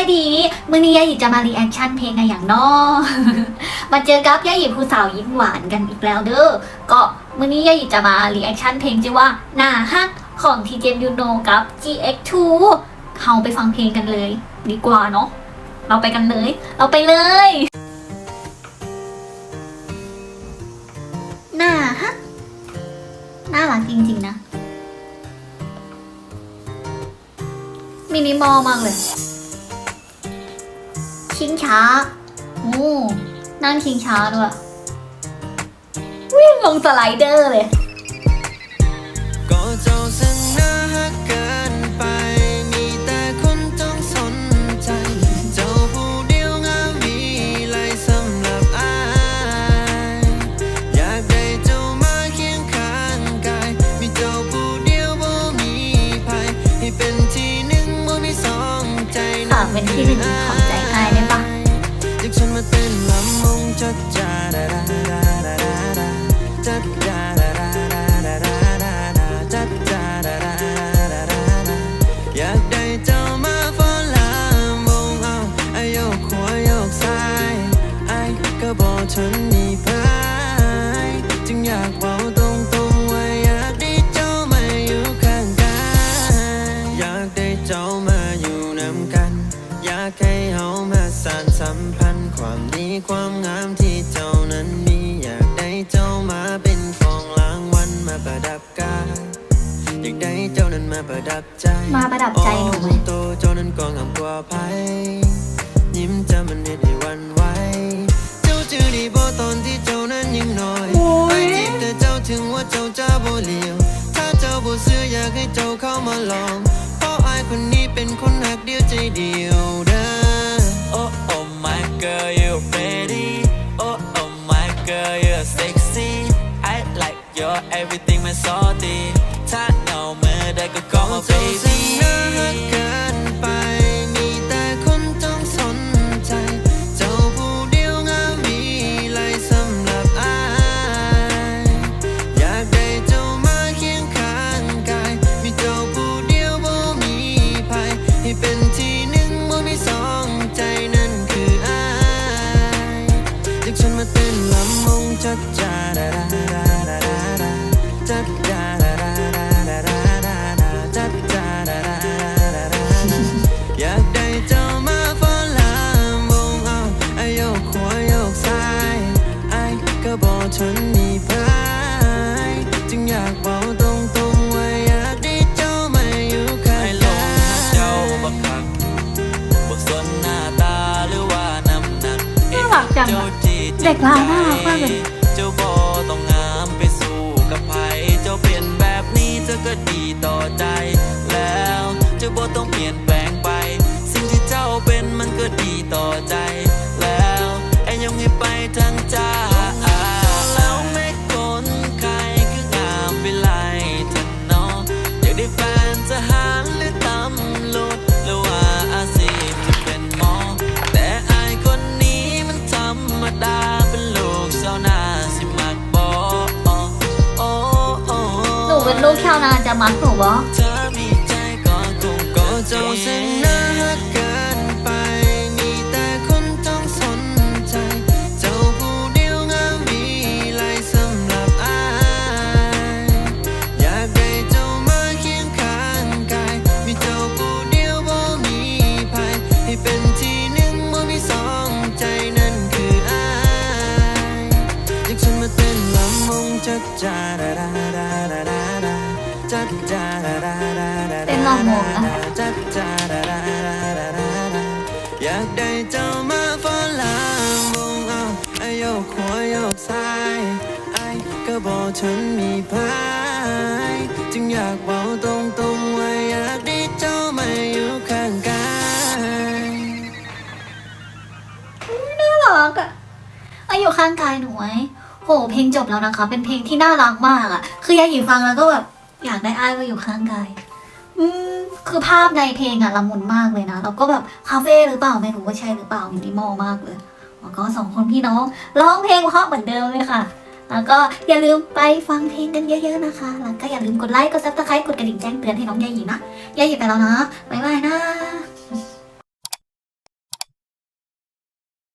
ายสบายดี มือนี้ยายหยิบจะมารีแอคชั่นเพลงกันอย่างนอมาเจอกับยายหยิบผู้สาวยิ้มหวานกันอีกแล้วเด้อ ก็มือนี้ยายหยิบจะมารีแอคชั่นเพลงชื่อว่าหน้าฮักของทีเจมยูโนกับ GX2 เราไปฟังเพลงกันเลย ดีกว่าเนาะ เราไปกันเลย เราไปเลย หน้าฮัก น่ารักจริงๆนะ มินิมอลมากเลย ชิงช้าโอ้นั่งชิงช้าด้วยวิ่งลงสไลเดอร์เลยก็เจ้าซึ่งน่าฮักเกินไป มีแต่คนต้องสนใจ เจ้าผู้เดียวงามมีไรสำหรับอายอยากได้เจ้ามาเคียงข้างกาย มีเจ้าผู้เดียวบ่มีภัยให้เป็นที่หนึ่งบ่มีสองใจค่ะเป็นที่หนึ่ง ความดีความงามที่เจ้านั้นมีอยากได้เจ้ามาเป็นของรางวัลมาประดับกายอยากได้เจ้านั้นมาประดับใจมาประดับใจหนูไหมโอ้โตเจ้านั้นก็งามกว่าไผยิ้มจะมันเด็ดให้หวันไหวเจ้าจือดีบ่ตอนที่เจ้านั้นยังน้อยไปจีบแต่เจ้าถึงว่าเจ้าจะบ่เลี้ยว ถ้าเจ้าบ่ซื้ออยากให้เจ้าเข้ามาลองเพราะอายคนนี้เป็นคนหักเดียวใจเดียวเด้อ Oh oh my girl you everything มัน salty ถ้าเหงาเมื่อใดก็ call my baby น่าฮักเกินไป มีแต่คนต้องสนใจ เจ้าผู้เดียวงามมีไรสำหรับอาย อยากได้เจ้ามาเคียงข้างกาย มีเจ้าผู้เดียวบ่มีภัย ให้เป็นที่หนึ่งบ่มีสองใจนั่นคืออายเรียกฉันมาเต้นลำมงจัดจาดาดาดาดาดา อยากได้เจ้ามาฟ้อนลำวงเอาอโยกขวาโยกซ้ายไอ้ก็บอกฉันมีพายจึงอยากบอกตรงๆว่าอยากได้เจ้ามาอยู่ข้างกายเจ้าบักคักบ่สนหน้าตาหรือว่าน้ำหนักน่ารักจังอะเจ้าจีจิตเด็กลาวน่ารักมากเลย เป็นลูกชาวนาจะมัดหนูบ เป็นลำวงนะจัดจาดาดาดาดาดาดาอยากได้เจ้ามาฟ้อนลำวงเอาไอโยกขวาโยกซ้ายไอก็บอกฉันมีพายจึงอยากบอกตรงว่าอยากได้เจ้ามาอยู่ข้างกายน่ารักอะอาอยู่ข้างกายหนูไหมโหเพลงจบแล้วนะคะ เป็นเพลงที่น่ารักมากอะคือยายหยีฟังแล้วก็แบบ อยากได้อ้ายมาอยู่ข้างกายอืมคือภาพในเพลงอะละมุนมากเลยนะแล้วก็แบบคาเฟ่หรือเปล่าไม่รู้ว่าใช่หรือเปล่ามินิมอมากเลยแล้วก็สองคนพี่น้องร้องเพลงเพราะเหมือนเดิมเลยค่ะ แล้วก็อย่าลืมไปฟังเพลงกันเยอะ ๆนะคะ แล้วก็อย่าลืมกดไลค์กดซับสไครต์กดกระดิ่งแจ้งเตือนให้น้องยาหยีนะยาหยีไปแล้วนะบ๊ายบายนะ